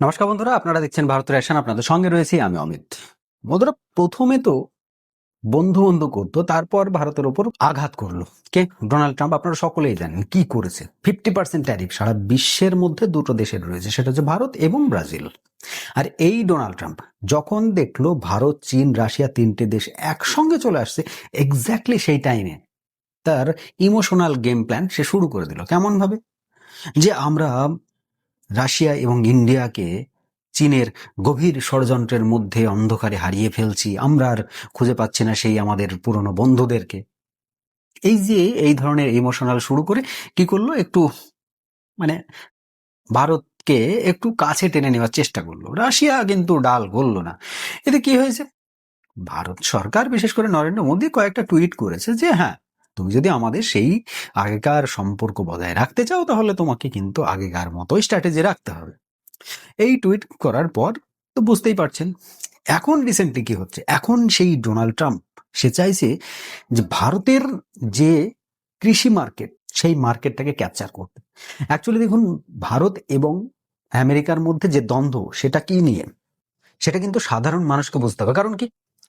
নমস্কার বন্ধুরা, আপনারা দেখছেন ভারত রেশন আপনাদের সঙ্গে রয়েছি আমি অমিত। বন্ধুরা, প্রথমে তো বন্ধু বন্ধু করতো, তারপর ভারতের ওপর আঘাত করল। কে? ডোনাল্ড ট্রাম্প, আপনারা সকলেই জানেন কি করেছে। ফিফটি পার্সেন্ট ট্যারিফ সারা বিশ্বের মধ্যে দুটো দেশের রয়েছে, সেটা হচ্ছে ভারত এবং ব্রাজিল। আর এই ডোনাল্ড ট্রাম্প যখন দেখল ভারত, চীন, রাশিয়া তিনটে দেশ একসঙ্গে চলে আসছে এক্স্যাক্টলি সেই টাইমে তার ইমোশনাল গেম প্ল্যান সে শুরু করে দিল। কেমন ভাবে যে আমরা রাশিয়া এবং ইন্ডিয়াকে চীনের গভীর ষড়যন্ত্রের মধ্যে অন্ধকারে হারিয়ে ফেলছি। আমরা আর খুঁজে পাচ্ছি না সেই আমাদের পুরনো বন্ধুদেরকে। এই যে এই ধরনের ইমোশনাল শুরু করে কি করল? একটু মানে ভারতকে একটু কাছে টেনে নেওয়ার চেষ্টা করল। রাশিয়া কিন্তু ডাল গললো না। এতে কি হয়েছে? ভারত সরকার, বিশেষ করে নরেন্দ্র মোদী কয়েকটা টুইট করেছে যে হ্যাঁ তুমি যদি আমাদের সেই আগেকার সম্পর্ক বজায় রাখতে চাও, তাহলে তোমাকে কিন্তু আগেকার মতোই স্ট্র্যাটেজি রাখতে হবে। এই টুইট করার পর তো বুঝতেই পারছেন, এখন রিসেন্টলি কি হচ্ছে? এখন সেই ডোনাল্ড ট্রাম্প সে চাইছে যে ভারতের যে কৃষি মার্কেট সেই মার্কেটটাকে ক্যাপচার করতে। অ্যাকচুয়ালি দেখুন, ভারত এবং আমেরিকার মধ্যে যে দ্বন্দ্ব, সেটা কি নিয়ে? সেটা কিন্তু সাধারণ মানুষকে বুঝতে হবে। কারণ কি?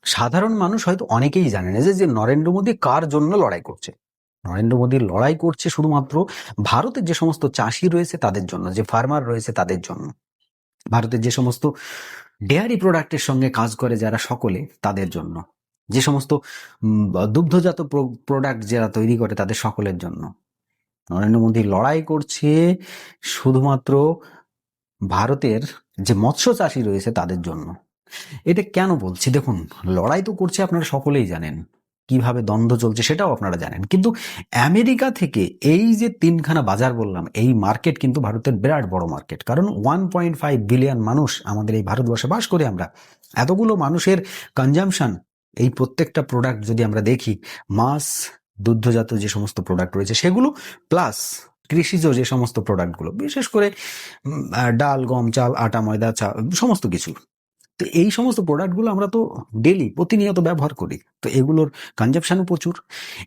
সাধারণ মানুষ হয়তো অনেকেই জানে না যে নরেন্দ্র মোদী কার জন্য লড়াই করছে? নরেন্দ্র মোদী লড়াই করছে শুধুমাত্র ভারতের যে সমস্ত চাষি রয়েছে তাদের জন্য, যে ফার্মার রয়েছে তাদের জন্য। ভারতের যে সমস্ত ডেয়ারি প্রোডাক্টের সঙ্গে কাজ করে যারা সকলে তাদের জন্য। যে সমস্ত দুগ্ধজাত প্রোডাক্ট যারা তৈরি করে তাদের সকলের জন্য। নরেন্দ্র মোদী লড়াই করছে শুধুমাত্র ভারতের যে মৎস্য চাষি রয়েছে তাদের জন্য। এটা কেন বলছি? দেখুন, লড়াই তো করছে আপনারা সকলেই জানেন। কীভাবে দ্বন্দ্ব চলছে সেটাও আপনারা জানেন। কিন্তু আমেরিকা থেকে এই যে তিনখানা বাজার বললাম, এই মার্কেট কিন্তু ভারতের বিরাট বড় মার্কেট। কারণ ওয়ান পয়েন্ট ফাইভ বিলিয়ন মানুষ আমাদের এই ভারতবর্ষে বাস করে আমরা। এতগুলো মানুষের কনজামশন এই প্রত্যেকটা প্রোডাক্ট যদি আমরা দেখি, মাছ, দুগ্ধজাত যে সমস্ত প্রোডাক্ট রয়েছে সেগুলো প্লাস কৃষিজ যে সমস্ত প্রোডাক্টগুলো বিশেষ করে ডাল, গম, চাল, আটা, ময়দা, চা, সমস্ত কিছু। তো এই সমস্ত প্রোডাক্টগুলো আমরা তো ডেলি প্রতিনিয়ত ব্যবহার করি। তো এগুলোর কনজাপশনও প্রচুর।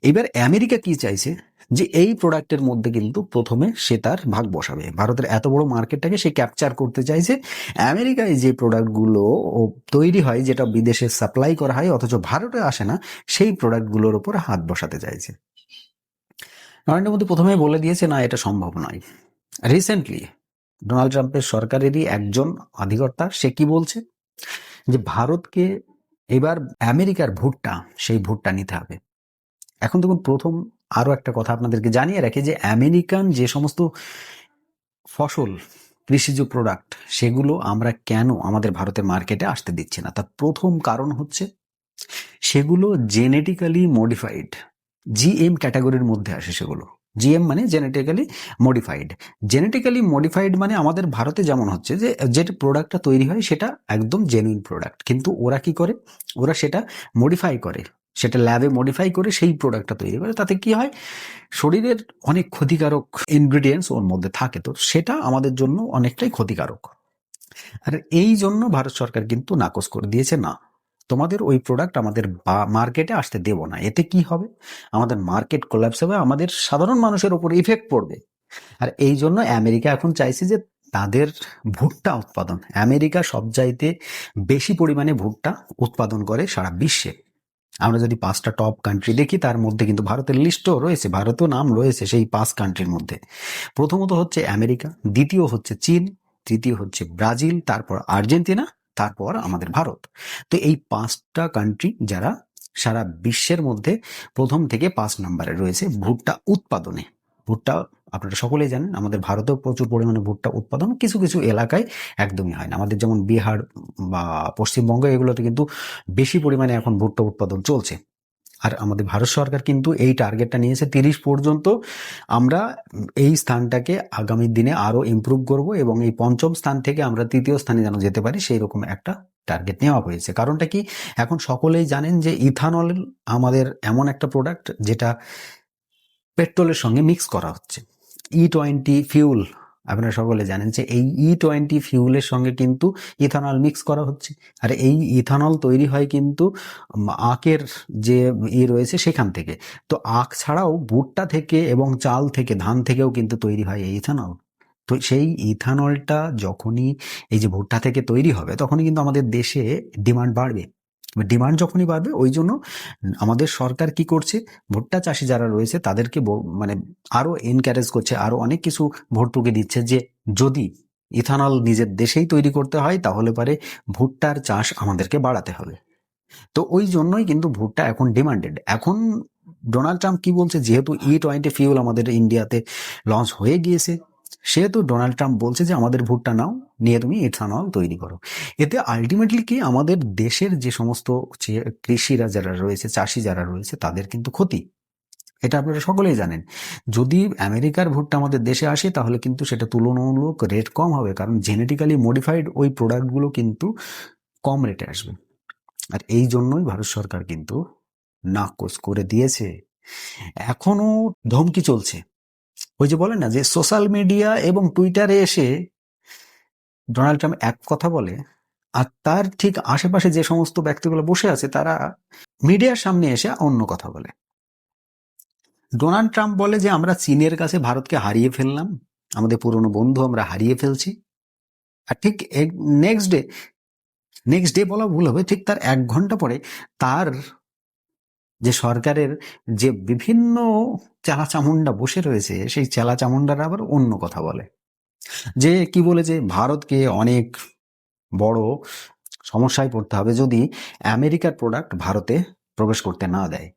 এবার আমেরিকা কি চাইছে? যে এই প্রোডাক্টের মধ্যে কিন্তু প্রথমে সে তার ভাগ বসাবে। ভারতের এত বড় মার্কেটটাকে সে ক্যাপচার করতে চাইছে। আমেরিকায় যে প্রোডাক্টগুলো তৈরি হয়, যেটা বিদেশে সাপ্লাই করা হয়, অথচ ভারতে আসে না, সেই প্রোডাক্টগুলোর ওপর হাত বসাতে চাইছে। নরেন্দ্র মোদী প্রথমে বলে দিয়েছে, না, এটা সম্ভব নয়। রিসেন্টলি ডোনাল্ড ট্রাম্পের সরকারেরই একজন অধিকর্তা সে কি বলছে? যে ভারতকে এবার আমেরিকার ভোটটা, সেই ভোটটা নিতে হবে। এখন দেখুন, প্রথম আরও একটা কথা আপনাদেরকে জানিয়ে রাখি যে আমেরিকান যে সমস্ত ফসল, কৃষিজ প্রোডাক্ট সেগুলো আমরা কেন আমাদের ভারতের মার্কেটে আসতে দিচ্ছি না? তার প্রথম কারণ হচ্ছে, সেগুলো জেনেটিক্যালি মডিফাইড জিএম ক্যাটাগরির মধ্যে আসে সেগুলো। জিএম মানে জেনেটিক্যালি মডিফাইড জেনেটিক্যালি মডিফাইড মানে আমাদের ভারতে যেমন হচ্ছে যে যে প্রোডাক্টটা তৈরি হয় সেটা একদম জেনুইন প্রোডাক্ট কিন্তু ওরা কি করে? ওরা সেটা মডিফাই করে। সেটা ল্যাবে মডিফাই করে সেই প্রোডাক্টটা তৈরি করে। তাতে কি হয়? শরীরের অনেক ক্ষতিকারক ইনগ্রিডিয়েন্টস ওর মধ্যে থাকে তো সেটা আমাদের জন্য অনেকটাই ক্ষতিকারক। আর এই জন্য ভারত সরকার কিন্তু নাকচ করে দিয়েছে না। তোমাদের ওই প্রোডাক্ট আমাদের মার্কেটে আসতে দেব না। এতে কি হবে? আমাদের মার্কেট কোলাপস হবে, আমাদের সাধারণ মানুষের উপর ইফেক্ট পড়বে। আর এই জন্য আমেরিকা এখন চাইছে যে তাদের ভুট্টা উৎপাদন। আমেরিকা সব সবচাইতে বেশি পরিমাণে ভুট্টা উৎপাদন করে সারা বিশ্বে। আমরা যদি পাঁচটা টপ কান্ট্রি দেখি, তার মধ্যে কিন্তু ভারতের লিস্টও রয়েছে, ভারতেও নাম রয়েছে সেই পাঁচ কান্ট্রির মধ্যে। প্রথমত হচ্ছে আমেরিকা দ্বিতীয় হচ্ছে চীন, তৃতীয় হচ্ছে ব্রাজিল, তারপর আর্জেন্টিনা তারপর আমাদের ভারত। তো এই পাঁচটা কান্ট্রি যারা সারা বিশ্বের মধ্যে প্রথম থেকে পাঁচ নম্বরে রয়েছে ভুট্টা উৎপাদনে। ভুট্টা আপনারা সকলেই জানেন, আমাদের ভারতেও প্রচুর পরিমাণে ভুট্টা উৎপাদন। কিছু কিছু এলাকায় একদমই হয় না। আমাদের যেমন বিহার বা পশ্চিমবঙ্গ এগুলোতে কিন্তু বেশি পরিমাণে এখন ভুট্টা উৎপাদন চলছে। আর আমাদের ভারত সরকার কিন্তু এই টার্গেটটা নিয়েছে তিরিশ পর্যন্ত। আমরা এই স্থানটাকে আগামী দিনে আরও ইমপ্রুভ করব এবং এই পঞ্চম স্থান থেকে আমরা তৃতীয় স্থানে যেন যেতে পারি সেই রকম একটা টার্গেট নেওয়া হয়েছে। কারণটা কি? এখন সকলেই জানেন যে ইথানল আমাদের এমন একটা প্রোডাক্ট যেটা পেট্রোলের সঙ্গে মিক্স করা হচ্ছে। ই টোয়েন্টি ফিউল আপনারা সকলে জানেন যে এই ই টোয়েন্টি ফিউলের সঙ্গে কিন্তু ইথানল মিক্স করা হচ্ছে। আর এই ইথানল তৈরি হয় কিন্তু আখের যে ই রয়েছে সেখান থেকে। তো আখ ছাড়াও ভুট্টা থেকে এবং চাল থেকে, ধান থেকেও কিন্তু তৈরি হয় এই ইথানল তো সেই ইথানলটা যখনই এই যে ভুট্টা থেকে তৈরি হবে, তখনই কিন্তু আমাদের দেশে ডিমান্ড বাড়বে। ডিমান্ড যখনই বাড়বে, ওই জন্য আমাদের সরকার কি করছে? ভুট্টা চাষি যারা রয়েছে, তাদেরকে মানে আরও এনকারেজ করছে, আরও অনেক কিছু ভর্তুকি দিচ্ছে যে, যদি ইথানল নিজের দেশেই তৈরি করতে হয়, তাহলে পারে ভুট্টার চাষ আমাদেরকে বাড়াতে হবে। তো ওই জন্যই কিন্তু ভুট্টা এখন ডিমান্ডেড এখন ডোনাল্ড ট্রাম্প কি বলছে? যেহেতু ই টোয়েন্টি ফিউল আমাদের ইন্ডিয়াতে লঞ্চ হয়ে গিয়েছে সেহেতু ডোনাল্ড ট্রাম্প বলছে যে, আমাদের ভুট্টা নাও, নিয়ে তুমি ইথানল তৈরি করো। এতে আলটিমেটলি কি, আমাদের দেশের যে সমস্ত কৃষিরা যারা রয়েছে, চাষি যারা রয়েছে, তাদের কিন্তু ক্ষতি। এটা আপনারা সকলেই জানেন। যদি আমেরিকার ভুট্টা আমাদের দেশে আসে, তাহলে কিন্তু সেটা তুলনামূলক রেট কম হবে, কারণ জেনেটিক্যালি মডিফাইড ওই প্রোডাক্টগুলো কিন্তু কম রেটে আসবে। আর এই জন্যই ভারত সরকার কিন্তু নাকচ করে দিয়েছে। এখনও ধমকি চলছে। ওই যে বলে না যে সোশ্যাল মিডিয়া এবং টুইটারে এসে ডোনাল্ড ট্রাম্প এক কথা বলে, আর তার ঠিক আশেপাশে যে সমস্ত ব্যক্তিগুলো বসে আছে, তারা মিডিয়ার সামনে এসে অন্য কথা বলে। ডোনাল্ড ট্রাম্প বলে যে, আমরা চীনের কাছে ভারতকে হারিয়ে ফেললাম, আমাদের পুরনো বন্ধু আমরা হারিয়ে ফেলছি। আর ঠিক নেক্সট ডে নেক্সট ডে বলা ভুল হবে, ঠিক তার এক ঘণ্টা পরে তার যে সরকারের যে বিভিন্ন চালা চামুন্ডা বসে রয়েছে, সেই চালা চামুন্ডারা আবার অন্য কথা বলে। যে কি বলে যে ভারতকে অনেক বড় সমস্যায় পড়তে হবে যদি আমেরিকার প্রোডাক্ট ভারতে প্রবেশ করতে না দেয়।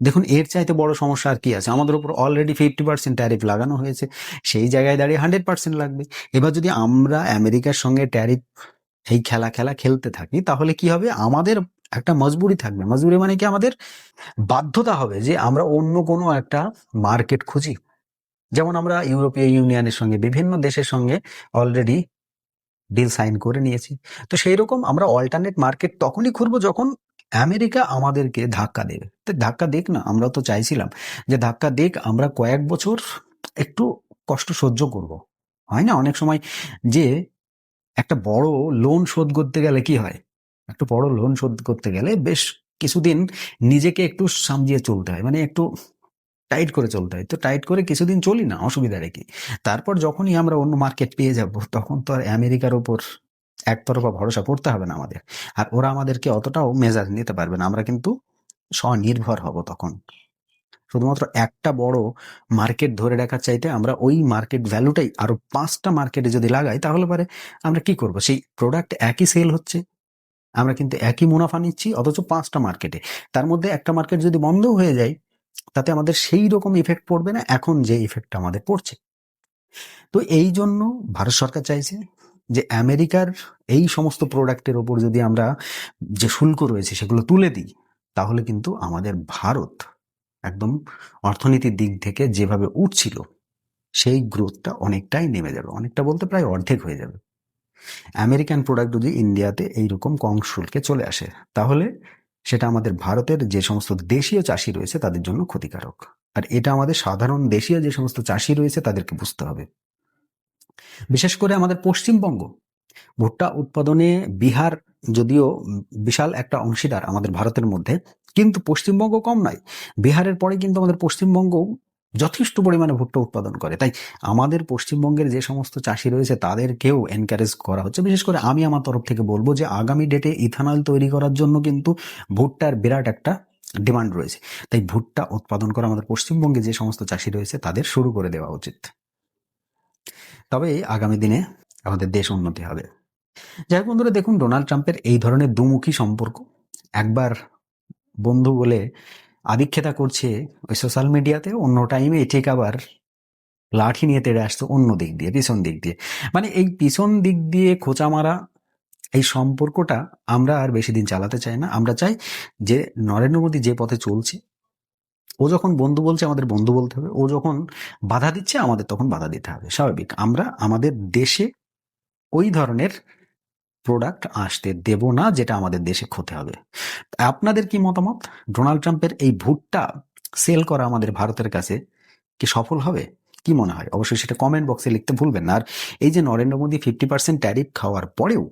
দেখুন, এর চাইতে বড় সমস্যা আর কি আছে? আমাদের উপর অলরেডি ফিফটি পার্সেন্ট ট্যারিফ লাগানো হয়েছে, সেই জায়গায় দাঁড়িয়ে হান্ড্রেড পার্সেন্ট লাগবে। এবার যদি আমরা আমেরিকার সঙ্গে ট্যারিফ এই খেলা খেলা খেলতে থাকি, তাহলে কি হবে? আমাদের একটা মজবুরি থাকবে। মজবুরি মানে কি? আমাদের বাধ্যতা হবে যে আমরা অন্য কোনো একটা মার্কেট খুঁজি। যেমন আমরা ইউরোপীয় ইউনিয়নের সঙ্গে, বিভিন্ন দেশের সঙ্গে অলরেডি ডিল সাইন করে নিয়েছি। তো সেই রকম আমরা অল্টারনেট মার্কেট তখনই খুঁজবো যখন আমেরিকা আমাদেরকে ধাক্কা দেবে। তো ধাক্কা দেখ না আমরা তো চাইছিলাম যে ধাক্কা দেখ আমরা কয়েক বছর একটু কষ্ট সহ্য করব। হয় না? অনেক সময় যে একটা বড় লোন শোধ করতে গেলে কি হয়? একটা বড় লোন শোধ করতে গেলে বেশ কিছুদিন নিজেকে একটু সামজিয়ে চলতে হয় মানে একটু টাইট করে চলতে হয়। তো টাইট করে কিছুদিন চলি না, অসুবিধা রেখে তারপর যখনই আমরা অন্য মার্কেট পেয়ে যাব, তখন তো আর আমেরিকার ওপর একতরফা ভরসা করতে হবে না আমাদের। আর ওরা আমাদেরকে অতটাও মেজাজ নিতে পারবে না, আমরা কিন্তু স্বনির্ভর হব তখন। শুধুমাত্র একটা বড় মার্কেট ধরে রাখার চাইতে আমরা ওই মার্কেট ভ্যালুটাই আরও পাঁচটা মার্কেটে যদি লাগাই, তাহলে পরে আমরা কি করব? সেই প্রোডাক্ট একই সেল হচ্ছে। আমরা কিন্তু একই মুনাফা নিচ্ছি, অথচ পাঁচটা মার্কেটে তার মধ্যে একটা মার্কেট যদি বন্ধ হয়ে যায়, তাতে আমাদের সেই রকম ইফেক্ট পড়বে না, এখন যে ইফেক্টটা আমাদের পড়ছে। তো এই জন্য ভারত সরকার চাইছে যে আমেরিকার এই সমস্ত প্রোডাক্টের ওপর যদি আমরা যে শুল্ক রয়েছে সেগুলো তুলে দিই, তাহলে কিন্তু আমাদের ভারত একদম অর্থনীতির দিক থেকে যেভাবে উঠছিল, সেই গ্রোথটা অনেকটাই নেমে যাবে। অনেকটা বলতে প্রায় অর্ধেক হয়ে যাবে। আমেরিকান প্রোডাক্ট যদি ইন্ডিয়াতে এইরকম কম শুল্কে চলে আসে, তাহলে সেটা আমাদের ভারতের যে সমস্ত দেশীয় চাষি রয়েছে তাদের জন্য ক্ষতিকারক। আর এটা আমাদের সাধারণ দেশীয় যে সমস্ত চাষি রয়েছে তাদেরকে বুঝতে হবে। বিশেষ করে আমাদের পশ্চিমবঙ্গ, ভুট্টা উৎপাদনে বিহার যদিও বিশাল একটা অংশীদার আমাদের ভারতের মধ্যে, কিন্তু পশ্চিমবঙ্গ কম নয়। বিহারের পরে কিন্তু আমাদের পশ্চিমবঙ্গ যথেষ্ট পরিমাণে ভুট্টা উৎপাদন করে। তাই আমাদের পশ্চিমবঙ্গের যে সমস্ত চাষি রয়েছে, তাদেরকেও এনকারেজ করা হচ্ছে। বিশেষ করে আমি আমার তরফ থেকে বলব যে, আগামী ডেটে ইথানল তৈরি করার জন্য কিন্তু ভুট্টার বিরাট একটা ডিমান্ড রয়েছে। তাই ভুট্টা উৎপাদন করা আমাদের পশ্চিমবঙ্গে যে সমস্ত চাষি রয়েছে, তাদের শুরু করে দেওয়া উচিত। তবে আগামী দিনে আমাদের দেশ উন্নতি হবে। যাই হোক বন্ধুরা, দেখুন, ডোনাল্ড ট্রাম্পের এই ধরনের দুমুখী সম্পর্ক একবার বন্ধু বলে আদিক্ষেতা করছে ওই সোশ্যাল মিডিয়াতে অন্য টাইমে ঠিক আবার লাঠি নিয়ে তেড়ে আসতো অন্য দিক দিয়ে, পিছন দিক দিয়ে। মানে এই পিছন দিক দিয়ে খোঁচা মারা, এই সম্পর্কটা আমরা আর বেশি দিন চালাতে চাই না। আমরা চাই যে নরেন্দ্র মোদী যে পথে চলছে, ও যখন বন্ধু বলছে আমাদের বন্ধু বলতে হবে, ও যখন বাধা দিচ্ছে আমাদের তখন বাধা দিতে হবে। স্বাভাবিক। আমরা আমাদের দেশে ওই ধরনের প্রোডাক্ট আসতে দেব না, যেটা আমাদের দেশে ক্ষতি হবে। আপনাদের কি মতামত? ডোনাল্ড ট্রাম্পের এই ভুট্টা সেল করা আমাদের ভারতের কাছে কি সফল হবে? কি মনে হয়? অবশ্যই সেটা কমেন্ট বক্সে লিখতে ভুলবেন না। আর এই যে Narendra Modi fifty percent tariff খাওয়ার পরেও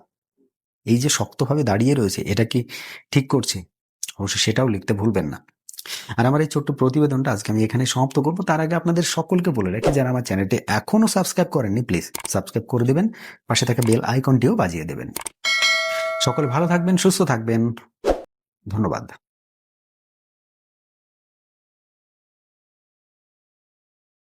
এই যে শক্তভাবে দাঁড়িয়ে রয়েছে, এটা কি ঠিক করছে? অবশ্যই সেটাও লিখতে ভুলবেন না। আর আমার এই ছোট্ট প্রতিবেদনটা আজকে আমি এখানে সমাপ্ত করব। তার আগে আপনাদের সকলকে বলে রাখি, যারা আমার চ্যানেলটি এখনও সাবস্ক্রাইব করেননি, প্লিজ সাবস্ক্রাইব করে দেবেন, পাশে থাকা বেল আইকনটিও বাজিয়ে দেবেন। সকলে ভালো থাকবেন, সুস্থ থাকবেন। ধন্যবাদ।